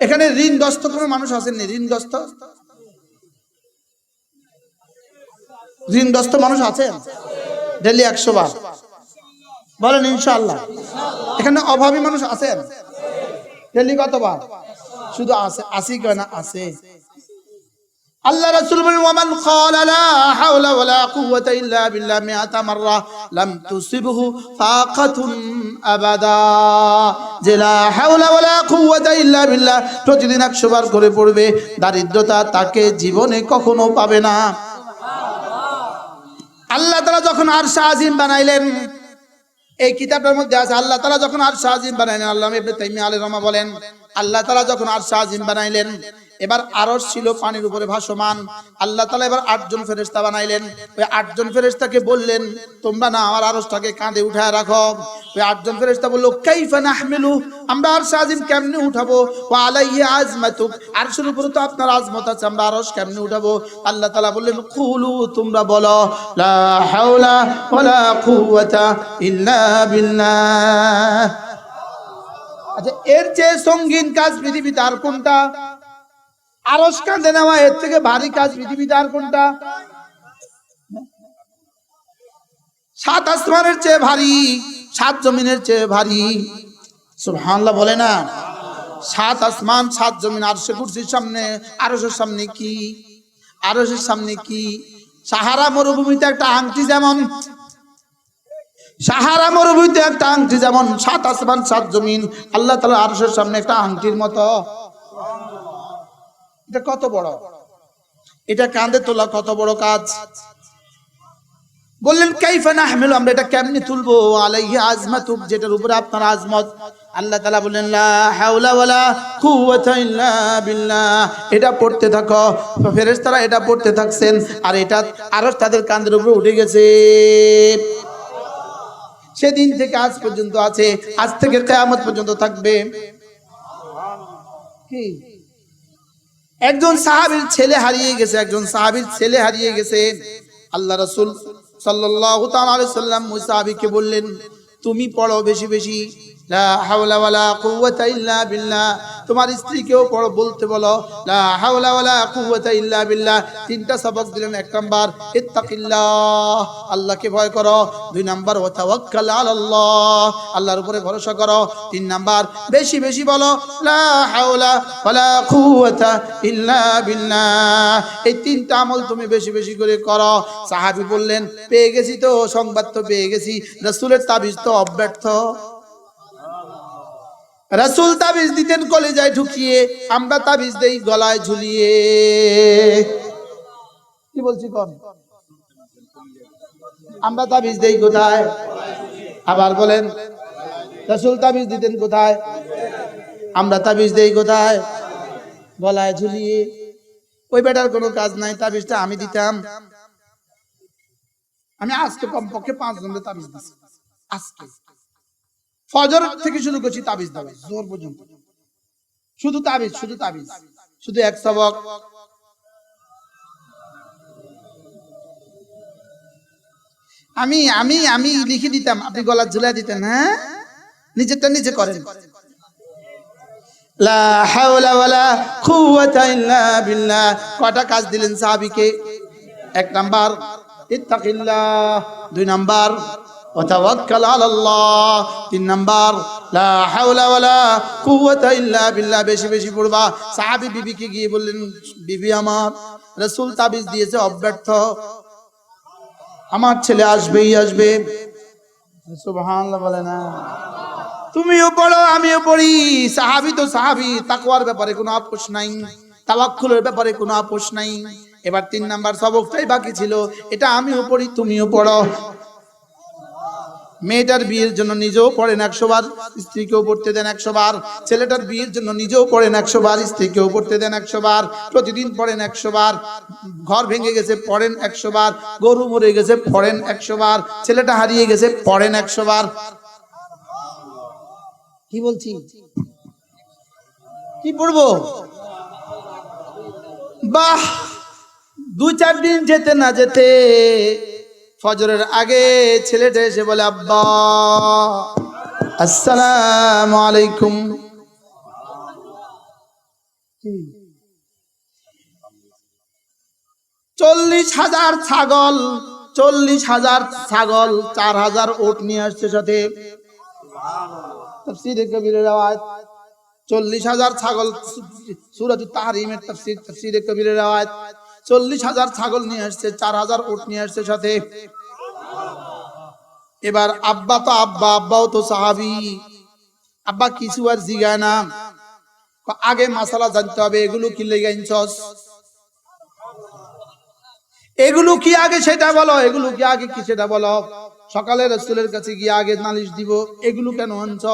এখানে ঋণগ্রস্ত কোনো মানুষ আসেননি, ঋণগ্রস্ত? ঋণগ্রস্ত মানুষ আছেন? ডেলি একশো বার। বলেন ইনশাল্লাহ এখানে অভাবী মানুষ আছেন? ডেলি কতবার? শুধু আছে, আসি কেনা আছে। আল্লাহ রাসূল বলেন, ওয়ামান ক্বালা লা হাওলা ওয়ালা কুওয়াতা ইল্লা বিল্লাহ মিআতা মাররা লাম তুসিবহু ফাকাতুন আবাদা। যে লা হাওলা ওয়ালা কুওয়াতা ইল্লা বিল্লাহ প্রতিদিন 100 বার করে পড়বে, দারিদ্রতা তাকে জীবনে কখনো পাবে না। আল্লাহ তাআলা যখন আরশ আজিম বানাইলেন, এই কিতাবটার মধ্যে আছে, আল্লাহ তাআলা যখন আরশ আজিম বানাইলেন, আল্লাহ ইবনে তাইমিয়া আলাইহিস রহমা বলেন, আল্লাহ তাআলা যখন আরশ আজিম বানাইলেন এবার আরশ ছিল পানির উপরে ভাসমান। আল্লাহ তাআলা এবার আটজন ফেরেশতা বানাইলেন। ওই আটজন ফেরেশতাকে বললেন, তোমরা না আমার আরশটাকে কাঁধে উঠায় রাখো। ওই আটজন ফেরেশতা বলল, কাইফা নাহমিলু? আমরা আরশ আজিম কেমনে উঠাবো? ওয়া আলাইহি আজমাতুক? আরশের উপরে তো আপনার আজমত আছে, আমরা আরশ কেমনে উঠাবো? আল্লাহ তাআলা বললেন, কুলু, তোমরা বলো, লা হাওলা ওয়ালা কুওয়াতা ইল্লা বিল্লাহ। আচ্ছা এর চেয়ে সঙ্গীন কাজ পৃথিবীতে আর কোনটা? আরস কাঁধে নেওয়া এর থেকে ভারী কাজ পৃথিবীতে আর কোনটা? সাত আসমানের চেয়ে ভারী, সাত জমিনের চেয়ে ভারী। সুবহানাল্লাহ বলে না? সাত আসমান, সাত জমিন আর সে কুরসির সামনে আরসের সামনে কি? আরসের সামনে কি? সাহারা মরুভূমিতে একটা আংটি যেমন, সাহারা মরুভূমিতে একটা আংটি যেমন, সাত আসমান, সাত জমিন, আল্লাহ তালা আরসের সামনে একটা আংটির মতো। এটা কত বড়? এটা কাঁধে তোলা কত বড় কাজ? বললেন, কাইফা নাহমিলু? আমরা এটা কেমনে তুলবো? আলাইহি আজমাতুক যেটার উপরে আপনার আজমত। আল্লাহ তাআলা বললেন, লা হাওলা এটা পড়তে থাকো। ফেরেশতারা এটা পড়তে থাকছেন, আর এটা আরশ তাদের কাঁধের উপরে উঠে গেছে। সেদিন থেকে আজ পর্যন্ত আছে, আজ থেকে কিয়ামত পর্যন্ত থাকবে। কি? একজন সাহাবির ছেলে হারিয়ে গেছে, একজন সাহাবির ছেলে হারিয়ে গেছে। আল্লাহ রসুল সাল্লাহ তাল্লাম মুসাহাবীকে বললেন, তুমি পড়ো বেশি বেশি। তোমার স্ত্রীকেও বলতে বলো তিনটা সবক দিলেন, এক আল্লাহকে ভয় করো। দুই নাম্বার আল্লাহর উপরে ভরসা করো। তিন নাম্বার, বেশি বেশি বলো হাওলা এই তিনটা আমল তুমি বেশি বেশি করে করো। সাহাবী বললেন, পেয়ে গেছি তো, সংবাদ তো পেয়ে গেছি। তাবিজ তো অব্যর্থ। রাসূল তাবিজ দিতেন কলেজায় ঢুকিয়ে, আমরা তাবিজ দেই গলায় ঝুলিয়ে। কি বলছি কোন? আমরা তাবিজ দেই কোথায়? আবার বলেন, রাসূল তাবিজ দিতেন কোথায়? আমরা তাবিজ দেই কোথায়? গলায় ঝুলিয়ে। ওই বেটার কোনো কাজ নাই, তাবিজটা আমি দিতাম। আমি আজকে কমপক্ষে পাঁচ জনের তাবিজ দিচ্ছি আজকে। ফজর থেকে শুরু করছি তাবিজ দাবি জোর পর্যন্ত। শুধু তাবিজ শুধু তাবিজ, শুধু এক সবক। আমি আমি আমি লিখে দিতাম, আপনি গলা ঝুলাই দিতেন হ্যাঁ? নিজেরটা নিজে করেন। কটা কাজ দিলেন সাহাবীকে? এক নাম্বার, ইত্তাকিল্লাহ। দুই নাম্বার وتوكل على الله তিন নাম্বার লা হাওলা ওয়ালা কুওয়াতা ইল্লা বিল্লাহ বেশি বেশি পড়বা সাহাবী বিবিকে গিয়ে বললেন বিবি আমার রাসূল তাবিজ দিয়েছে অব্যর্থ আমার ছেলে আসবেই আসবে সুবহানাল্লাহ বলে না তুমিও পড়ো আমিও পড়ি সাহাবি তো সাহাবি তাকওয়ার ব্যাপারে কোনো আপোষ নাই তাওয়াক্কুলের ব্যাপারে কোনো আপোষ নাই এবার তিন নাম্বার সবকটাই বাকি ছিল এটা আমিও পড়ি তুমিও পড়ো মেয়েটার বিয়ের জন্য নিজেও পড়েন একশো বার, স্ত্রীকেও পড়তে দেন একশো বার, ছেলেটার বিয়ের জন্য নিজেও পড়েন একশো বার, স্ত্রীকেও পড়তে দেন একশো বার, প্রতিদিন পড়েন একশো বার, ঘর ভেঙে গেছে পড়েন একশো বার, গরু মরে গেছে পড়েন একশো বার, ছেলেটা হারিয়ে গেছে পড়েন একশো বার। কি বলছি? কি পড়ব? বাহ! দু চার দিন যেতে না যেতে ফজরের আগে ছেলেটা এসে বলে, আব্বা, আসসালাম আলাইকুম। চল্লিশ হাজার ছাগল, চল্লিশ হাজার ছাগল, চার হাজার ওট নিয়ে আসছে সাথে। চল্লিশ হাজার ছাগল সুরত তাহারিমের তফসির, তফসিরে কবিরের আওয়াজ। চল্লিশ হাজার ছাগল নিয়ে আসছে, চার হাজার উট নিয়ে আসছে সাথে। এবার আব্বা তো আব্বা, আব্বাও তো সাহাবি। আব্বা কিছু আর জিগায় না। আগে মাসালা জানতে হবে, এগুলো কি লেগে আনছস এগুলো কি আগে সেটা বলো, এগুলো কি আগে কি সেটা বলো? সকালে রসুলের কাছে গিয়ে আগে নালিশ দিব, এগুলো কেন আনছ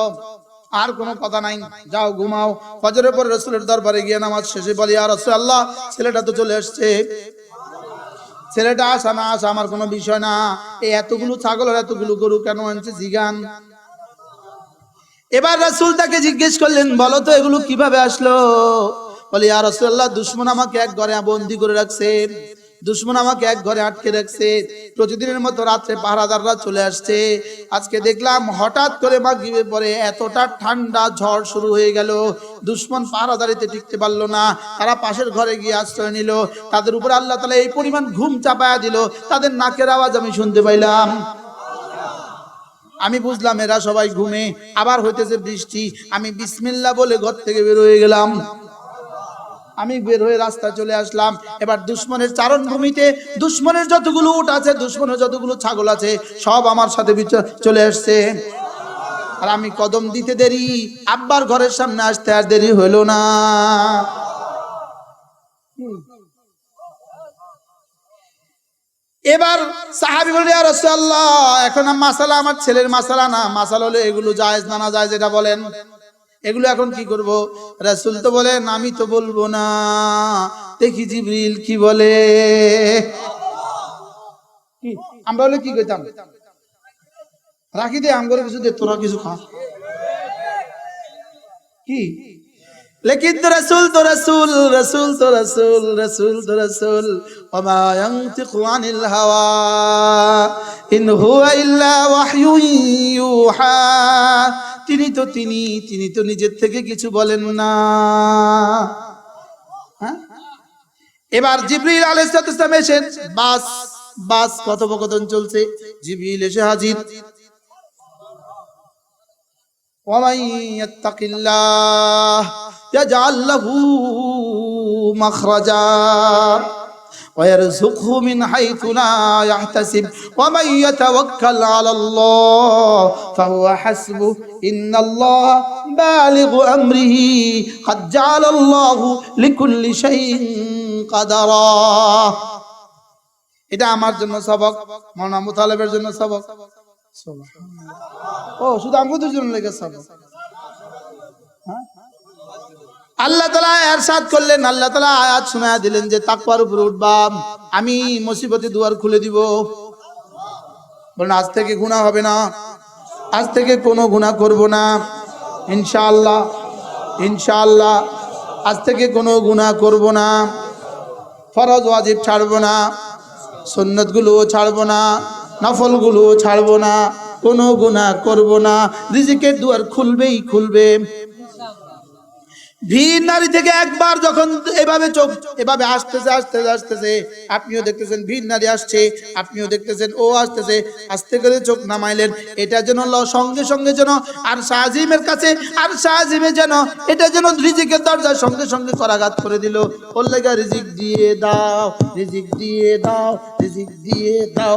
আর কোনো কথা নাই। যাও, ঘুমাও। ফজরের পর রসুলের দরবারে গিয়ে নামাজ শেষে বলি আর রসুল আল্লাহ ছেলেটা তো চলে আসছে ছেলেটা আসা না আসা আমার কোনো বিষয় না। এই এতগুলো ছাগল আর এতগুলো গরু কেন আনছে জিগান? এবার রাসূল তাকে জিজ্ঞেস করলেন, বলো তো এগুলো কীভাবে আসলো? বলে আর রাসূলুল্লাহ, দুশ্মন আমাকে এক ঘরে বন্দি করে রাখছে দুশমন আমাকে এক ঘরে আটকে রাখছে। প্রতিদিনের মতো রাত্রে পাহারাদাররা চলে আসছে। আজকে দেখলাম হঠাৎ করে মাগরিবের পরে এতটা ঠান্ডা ঝড় শুরু হয়ে গেল। দুশমন পাহারাদারিতে টিকতে পারল না। তারা পাশের ঘরে গিয়ে আশ্রয় নিল। তাদের উপর আল্লাহ তালা এই পরিমাণ ঘুম চাপায়া দিল। তাদের নাকের আওয়াজ আমি শুনতে পাইলাম। আমি বুঝলাম এরা সবাই ঘুমে। আবার হইতেছে বৃষ্টি। আমি বিসমিল্লা বলে ঘর থেকে বের হয়ে গেলাম। আমি বের হয়ে রাস্তা চলে আসলাম। এবার দুশ্মনের চারণ ভূমিতে দুশ্মনের যতগুলো উট আছে, দুশ্মনের যতগুলো ছাগল আছে, সব আমার সাথে চলে আসছে। আর আমি কদম দিতে দেরি, আব্বার ঘরের সামনে আসতে আর দেরি হইল না। এবার সাহাবি বলে আর এখন মাসালা আমার ছেলের মাসালা না। মাসালা হলো এগুলো জায়েজ না না জায়েজ, এটা বলেন। এগুলো এখন কি করব? রাসুল তো বলেন, আমি তো বলব না। দেখি জিবরিল কি বলে। আমরা হলে কি কইতাম? রাখি দে আমগরে কিছু দে, তোরা কিছু খা। কি? لكن رسول রাসূল رسول رسول রাসূল رسول রাসূল রাসূল তো রাসূল। ওমা ইয়ানতিকু আনিল হাওয়া, ইন হুয়া ইল্লা ওয়াহয়ুন تني তিনি তো তিনি তিনি তো নিজের থেকে কিছু বলেন না। হ্যাঁ? এবার জিবরিল আলাইহিসসালাম এসেন। বাস বাস কথোপকথন চলছে। জিবরিল এসে হাজির। ওয়ামাই ইয়াত্তাকিল্লাহ الله يجعل له مخرجا ويرزقه من حيث لا يحتسب ومن يتوكل على الله فهو حسبه إن الله بالغ أمره قد جعل الله لكل شيء قدرا এটা আমার জন্য সবক মৌলানা মুতালেবের জন্য সবক ও শুধু আমাদের জন্য লেগেছে আল্লাহ তালা এরশাদ করলেন, আল্লাহ তালা আয়াত শোনা দিলেন যে, তাকওয়ার উপরে উঠবাম, আমি মুসিবতে দুয়ার খুলে দিব। বলেন আজ থেকে গুণা হবে না। আজ থেকে কোনো গুণা করব না। ইনশাআল্লাহ ইনশাআল্লাহ, আজ থেকে কোনো গুণা করব না। ফরজ ওয়াজিব ছাড়বো না। সুন্নতগুলোও ছাড়বো না। নফলগুলোও ছাড়বো না। কোনো গুনাহ করব না। রিজিকের দুয়ার খুলবেই খুলবে। ভিড় নারী থেকে একবার যখন এভাবে চোখ, এভাবে আসতেছে আসতেছে আসতেছে, আপনিও দেখতেছেন ভিড় নারী আসছে, আপনিও দেখতেছেন ও আসতেছে, আসতে করে চোখ নামাইলেন, এটা যেন সঙ্গে সঙ্গে যেন আর শাহজিমের কাছে আর শাহজিমে যেন এটা যেন রিজিকের দরজার সঙ্গে সঙ্গে করাঘাত করে দিল। ওর লেগা রিজিক দিয়ে দাও, রিজিক দিয়ে দাও, রিজিক দিয়ে দাও।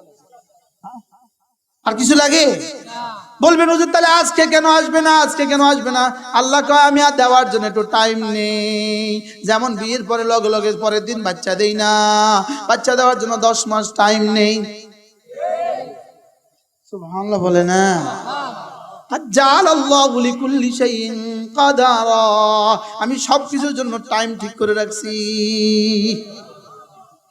আর কিছু লাগে? বলবেন, হুজুর, তাহলে আজকে কেন আসবে না? আজকে কেন আসবে না? আল্লাহ কয়, আমি আর দেওয়ার জন্য একটু টাইম নেই। যেমন বিয়ের পরে, লগে লগে পরের দিন বাচ্চা দেই না। বাচ্চা দেওয়ার জন্য দশ মাস টাইম নেই। সুবহানাল্লাহ বলে না? আমি সব কিছুর জন্য টাইম ঠিক করে রাখছি।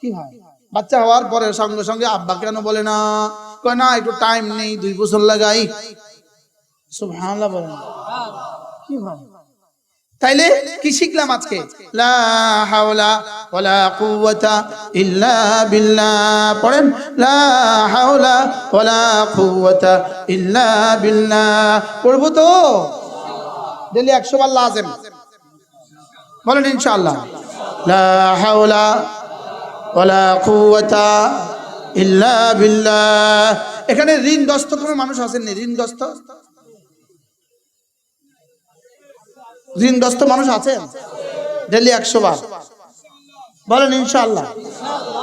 কি হয়? বাচ্চা হওয়ার পরে সঙ্গে সঙ্গে আব্বা কেন বলে না? কয় না একটু টাইম নেই দুই বছর লাগাই সুবহানাল্লাহ বলেন কি তাইলে কি শিখলাম আজকে লা হাওলা ওয়ালা কুওয়াতা ইল্লা বিল্লাহ পড়েন লা হাওলা ওয়ালা কুওয়াতা ইল্লা বিল্লাহ পড়ব তো ডেলি 100 বার লাজেম। বলেন ইনশাআল্লাহ। লা হাওলা ওয়ালা কুওয়াতা ইল্লা বিল্লাহ। এখানে ঋণগ্রস্ত কোনো মানুষ আছেন নি? ঋণগ্রস্ত? ঋণগ্রস্ত মানুষ আছেন? ডেলি একশো বার। বলেন ইনশাল্লাহ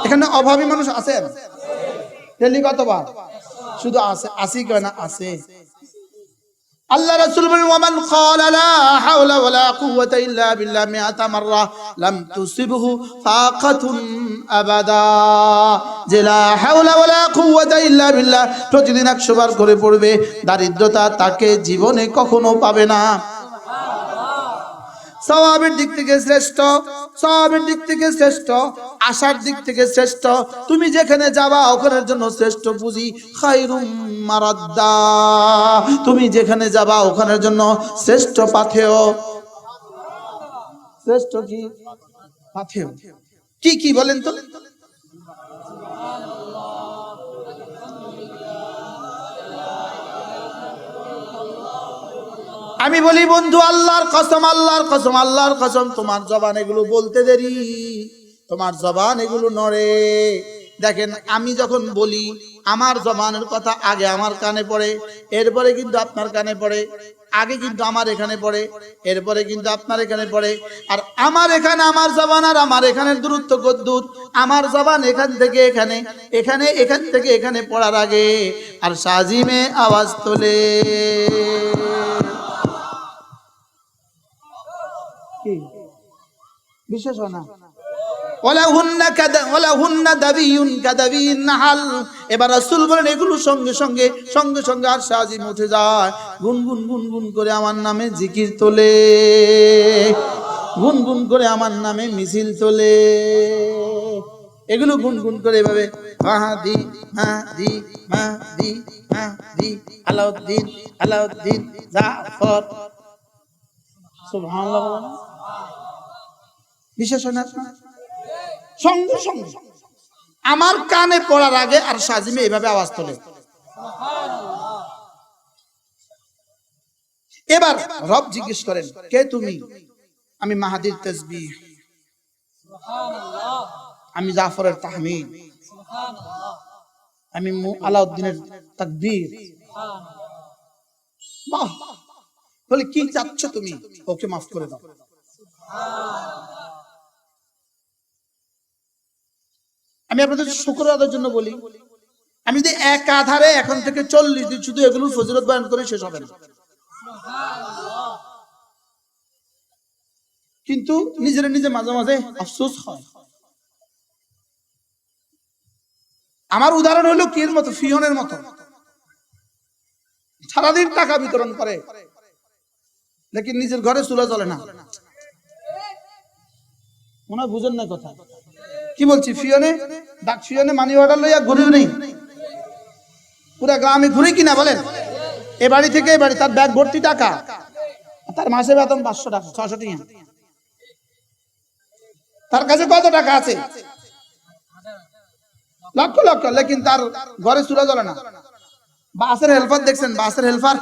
এখানে অভাবী মানুষ আছেন? ডেলি কতবার? শুধু আছে আসি কেনা আছে? আল্লাহ রাসূল বলেন, ওয়ামান ক্বালা লা হাওলা ওয়ালা কুওয়াতা ইল্লা বিল্লাহ মিআতা মাররা লাম তুসিবহু ফাকাতুন আবাদা। যে লা হাওলা ওয়ালা কুওয়াতা ইল্লা বিল্লাহ প্রতিদিন 100 বার করে পড়বে, দারিদ্রতা তাকে জীবনে কখনো পাবে না। সওয়াবের দিক থেকে শ্রেষ্ঠ সওয়াবের দিক থেকে শ্রেষ্ঠ, আশার দিক থেকে শ্রেষ্ঠ। তুমি যেখানে যাবা, ওখানের জন্য শ্রেষ্ঠ পুঁজি খাইরুম মারাদ্দা। তুমি যেখানে যাবা, ওখানের জন্য শ্রেষ্ঠ পাথেয়। শ্রেষ্ঠ কি? পাথেয়। কি কি বলেন তো? আমি বলি, বন্ধু, আল্লাহর কসম আল্লাহর কসম আল্লাহর কসম, তোমার জবান এগুলো বলতে দেরি। তোমার জবান এগুলো নড়ে। দেখেন, আমি যখন বলি, আমার জবানের কথা আগে আমার কানে পড়ে, এরপরে কিন্তু আপনার কানে পড়ে, আগে কিন্তু আমার এখানে পড়ে, এরপরে কিন্তু আপনার এখানে পড়ে। আর আমার এখানে আমার জবান আর আমার এখানের দূরত্ব কদ্দূর আমার জবান এখান থেকে এখানে এখানে, এখান থেকে এখানে পড়ার আগে। আর সাজিমে আওয়াজ তোলে। কি? বিশেষ হয় না? এবার রাসূল বলেন এগুলো সঙ্গে সঙ্গে সঙ্গে সঙ্গে আর সাজিম উঠে যায়। গুনগুন গুনগুন করে আমার নামে জিকির তোলে। গুনগুন করে আমার নামে মিছিল তোলে। এগুলো গুনগুন করে এভাবে মাহাদি মাহাদি মাহাদি মাহাদি আলাউদ্দিন আলাউদ্দিন জাফর। সুবহানাল্লাহ বলেন বিশেষ না? সঙ্গে সঙ্গে। আমার কানে পড়ার আগে আর সাজিমে এইভাবে আওয়াজ তোলে। এবার রব জিজ্ঞেস করেন, কে তুমি? আমি মাহাদির তসবি আমি জাফরের তাহমিদ। আমি আলাউদ্দিনের তাকবীর। বাহ! বলে, কি চাচ্ছ তুমি? ওকে মাফ করে দাও। আমি আপনাদের শুক্র আদার জন্য বলি, আমি যদি এক আধারে এখন থেকে চল্লিশ দিন শুধু এগুলো ফজিলত বয়ান করে, শেষ হবে না। কিন্তু নিজের নিজে মাঝে মাঝে আফসোস হয়। আমার উদাহরণ হলো কির মতো ফিয়নের মতো। সারাদিন টাকা বিতরণ করে, লেকিন নিজের ঘরে চুলা চলে না। হয় বুঝেন না কথা। কি বলছি ফিয়নে ডাক ফিয়নে মানি অর্ডার লইয়া ঘুরেও নেই। পুরা গ্রামে ঘুরে কিনা বলেন? এ বাড়ি থেকে এ বাড়ি, তার ব্যাগ, ভর্তি টাকা। তার মাসে বেতন পাঁচশো টাকা ছশো টাকা। তার কাছে কত টাকা আছে? লক্ষ লক্ষ, লেকিন তার ঘরে চুলা জ্বলে না। বাসের হেল্পার দেখছেন, বাসের হেল্পার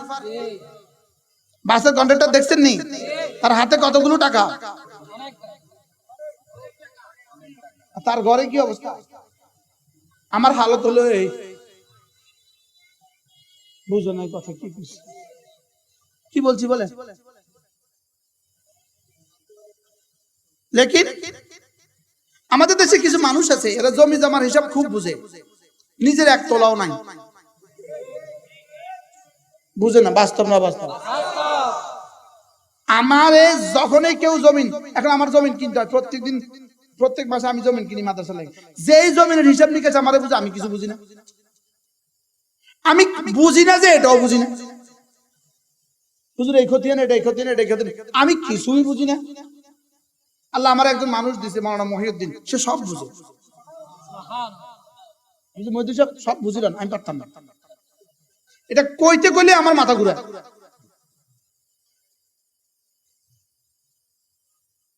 বাসের কন্ট্রাক্টর দেখছেন নি? তার হাতে কতগুলো টাকা আর তার ঘরে কি অবস্থা? আমার হালত হলো এই। বুঝো না কথা কি বলছি কি বলছি বলে? লেকিন, আমাদের দেশে কিছু মানুষ আছে, এরা জমি জমার হিসাব খুব বুঝে। নিজের এক তোলাও নাই। বুঝে না, বাস্তব না বাস্তব? আমারে যখনই কেউ জমিন, এখন আমার জমিন কিনতে হয় প্রত্যেক দিন প্রত্যেক মাসে আমি জমিন কিনি মাদ্রাসা লাগে। যেই জমিনের হিসাব নিকেছে আমাদের বুঝে, আমি কিছু বুঝি না। আমি বুঝি না যে এটাও বুঝি না। হুজুর, এই ক্ষতি এটা এই ক্ষতি এটা ক্ষতি আমি কিছুই বুঝি না। আল্লাহ আমার একজন মানুষ দিছে মাওলানা মহিউদ্দিন। সে সব বুঝে। সব সব বুঝিলেন, আমি পারতাম না। এটা কইতে কইলে আমার মাথা ঘুরে।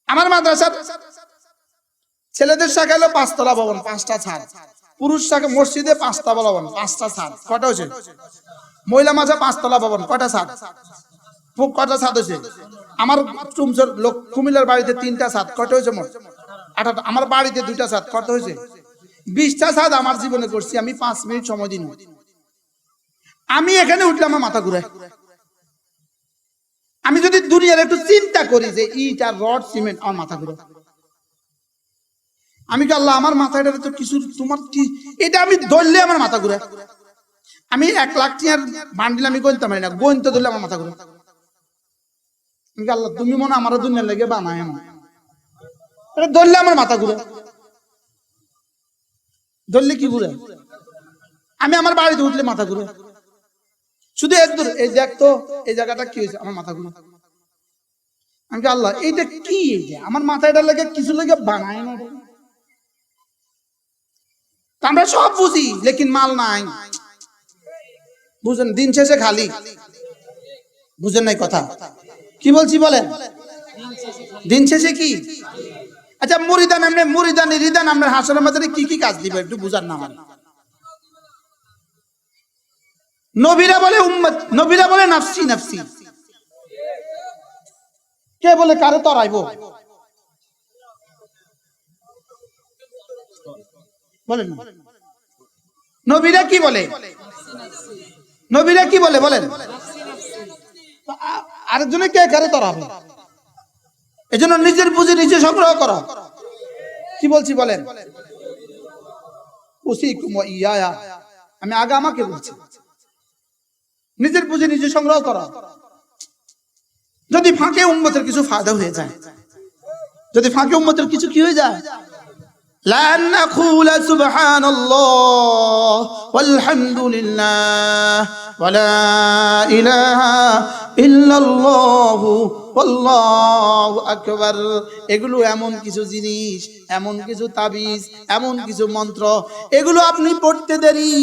আমার মাদ্রাসা ছেলেদের শাখা হলো পাঁচতলা ভবন, পাঁচটা ছাদ। পুরুষ শাখা, মসজিদে পাঁচটা ভবন, পাঁচটা ছাদ। কটা হয়েছে? মহিলা মাঝে পাঁচতলা ভবন, কটা ছাদ? কটা ছাদ হয়েছে? আমার চুমচর লোক, কুমিল্লার বাড়িতে তিনটা ছাদ। কটা হয়েছে মোট? আঠারো। আমার বাড়িতে দুইটা ছাদ। কত হয়েছে? বিশটা ছাদ আমার জীবনে করছি, আমি পাঁচ মিনিট সময় দিন আমি এখানে উঠলে আমার মাথা ঘুরে আমি যদি দুনিয়ার একটু চিন্তা করি যে ইট রড, সিমেন্ট, আমার মাথা ঘুরে আমি কি আল্লাহ আমার মাথাটা তো কিছু তোমার কি এটা আমি ধরলে আমার মাথা ঘুরে। আমি এক লাখ টিয়ার বান্ডিল আমি গণতে পারি না গণতে ধরলে আমার মাথা ঘুরে। আমি কি আল্লাহ, তুমি মনে আমার লেগে বানায় আমার এটা ধরলে আমার মাথা ঘুরে। ধরলে কি ঘুরে? আমি আমার বাড়িতে উঠলে মাথা ঘুরে। শুধু এক দূর এই দেখ তো, এই জায়গাটা কি হয়েছে? আমার মাথা ঘুরে। আমি আল্লাহ, এইটা কি এইটা আমার মাথাটা লেগে কিছু লেগে বানায় না এটা। আমরা সব বুঝি, লেকিন মাল নাই। বুঝেন, দিন শেষে খালি। বুঝেন নাই কথা? কি বলছি বলেন? দিন শেষে কি? আচ্ছা মুরিদান এমনি মুরিদান, রিদান আমরা হাসরের মাঝে কি কি কাজ দিবে, একটু বুঝার না মানে নবীরা বলে উম্মত, নবীরা বলে নাফসি নাফসি। কে বলে, কারে তরাইব? বলেন নবীরা কি বলে? নবীরা কি বলে? বলেন। আরেকজনে কে কারে তরাবে এজন্য নিজের পুঁজি নিজে সংগ্রহ করো। কি বলছি বলেন? আমি আগে আমাকে বলছি। নিজের পুঁজি নিজে সংগ্রহ করো। যদি ফাঁকে উম্মতের কিছু ফায়দা হয়ে যায়, যদি ফাঁকে উন্মতের কিছু কি হয়ে যায় لأن نقول سبحان الله والحمد لله ولا إله إلا الله والله أكبر এগুলো এমন কিছু জিনিস এমন কিছু তাবিজ এমন কিছু মন্ত্র এগুলো আপনি পড়তে দেরি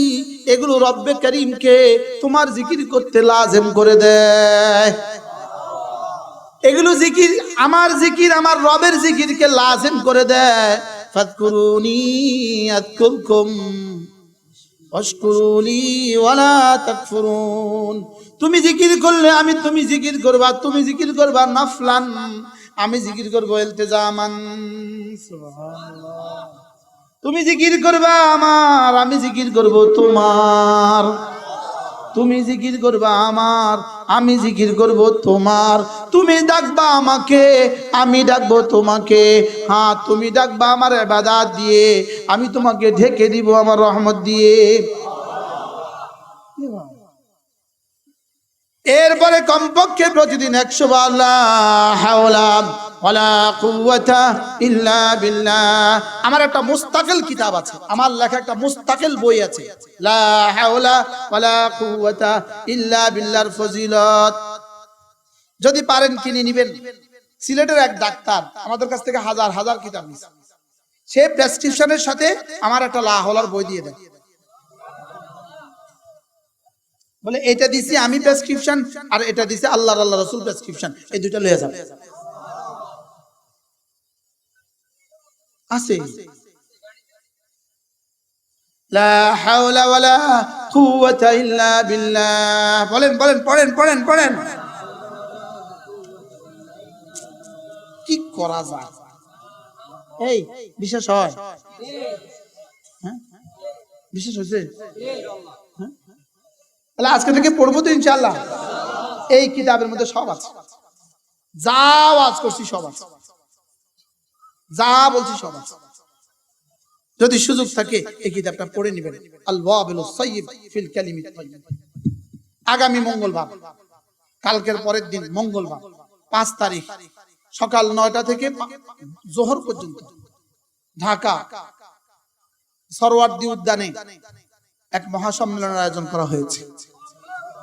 এগুলো রব্বে করিমকে তোমার জিকির করতে লাজেম করে দেয় এগুলো জিকির আমার জিকির আমার রবের জিকিরকে লাজেম করে দেয় ফাদকুরুনি আযকুরকুম ওয়াশকুরুলি ওয়ালা তাকফুরুন। তুমি জিকির করলে আমি তুমি জিকির করবা তুমি জিকির করবা নাফলান আমি জিকির করব ইলতিজামান। সুবহানাল্লাহ। তুমি জিকির করবা আমার আমি জিকির করব তোমার। তুমি জিকির করবা আমার, আমি জিকির করব তোমার। তুমি ডাকবা আমাকে, আমি ডাকবো তোমাকে। হ্যাঁ তুমি ডাকবা আমার ইবাদত দিয়ে, আমি তোমাকে ঢেকে দিব আমার রহমত দিয়ে। এরপরে কমপক্ষে প্রতিদিন একশো বার লা আমার একটা মুস্তাকিল কিতাব আছে, আমার লেখা একটা মুস্তাকিল বই আছে। যদি পারেন কিনে নিবেন। সিলেটের এক ডাক্তার আমাদের কাছ থেকে হাজার হাজার কিতাব নিছে। সে প্রেসক্রিপশনের সাথে আমার একটা লা হাওলার বই দিয়ে দেয় বলে এটা দিছি, আমি প্রেসক্রিপশন, আর এটা দিছি আল্লাহর আল্লাহ রসুল প্রেসক্রিপশন। এই দুইটা লয়ে যাবে আছে। বলেন বলেন, পড়েন পড়েন পড়েন। কি করা যায়? এই বিশেষ হয়? হ্যাঁ? বিশেষ হয়েছে? তাহলে আজকে থেকে পড়ব তো ইনশাল্লাহ এই কিতাবের মধ্যে সব আছে। যা আওয়াজ করছি সব আছে। যা বলছি সব যদি সুযোগ থাকে, এই কিতাবটা পড়ে নেবেন। আল ওয়াবিল সাইয়্যিব ফিল কালিমি তাইয়্যিব আগামী মঙ্গলবার, কালকের পরের দিন মঙ্গলবার, পাঁচ তারিখ, সকাল নয়টা থেকে জোহর পর্যন্ত, ঢাকা সরওয়ার্দী উদ্যানে এক মহাসম্মেলনের আয়োজন করা হয়েছে।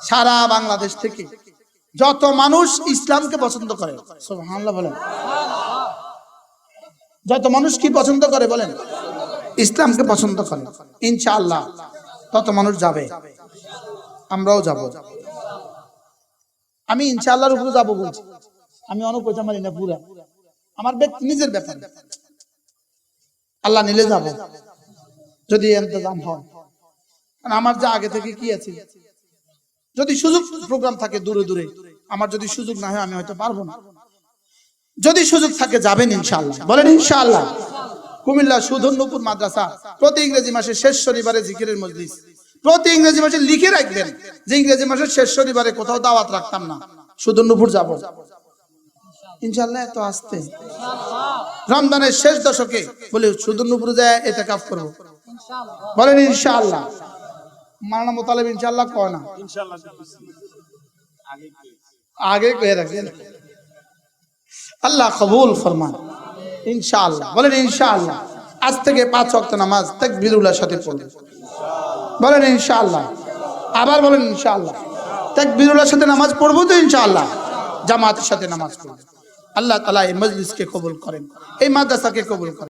সারা বাংলাদেশ থেকে যত মানুষ ইসলামকে পছন্দ করে, সুবহানাল্লাহ বলেন। যত মানুষ কি পছন্দ করে বলেন? ইসলামকে পছন্দ করে। ইনশাআল্লাহ, তত মানুষ যাবে। আমরাও যাব। আমি ইনশাআল্লাহর উপরে যাব বলছি। আমি অনেক পয়সা মারি না, পুরা। আমার ব্যক্তি, নিজের ব্যাপার। আল্লাহ নিলে যাব, যদি ইন্তজাম হয়। আমার যা আগে থেকে কি আছে? যদি সুযোগ, প্রোগ্রাম থাকে দূরে দূরে, আমার যদি সুযোগ না হয়, আমি হয়তো পারব না। যদি সুযোগ থাকে যাবেন ইনশাআল্লাহ। বলেন ইনশাআল্লাহ। কুমিল্লা সুধন্যপুর মাদ্রাসা প্রতি ইংরেজি মাসের শেষ শনিবারে জিকিরের মজলিস। প্রতি ইংরেজি মাসে লিখে রাখবেন যে ইংরেজি মাসের শেষ শনিবারে কোথাও দাওয়াত রাখতাম না। সুধন্যপুর যাব। ইনশাআল্লাহ এত আসতে। রমজানের শেষ দশকে বলে সুধন্যপুরে যায় এতে কাজ করব। বলেন ইনশাআল্লাহ। মারানা মোতালেব ইনশাআল্লাহ কয় না? আগে কয়ে রাখেন। আল্লাহ কবুল ফরমান। ইনশাআল্লাহ। বলেন ইনশাআল্লাহ। আজ থেকে পাঁচ ওয়াক্ত নামাজ তাকবীরুল্লাহর সাথে পড়বেন বলেন ইনশাআল্লাহ। আবার বলেন ইনশাআল্লাহ। বিরুল্লাহ সাথে নামাজ পড়ব তো ইনশাআল্লাহ। জামাতের সাথে নামাজ পড়ব। আল্লাহ তালা এই মজলিসকে কবুল করেন। এই মাদ্রাসাকে কবুল করেন।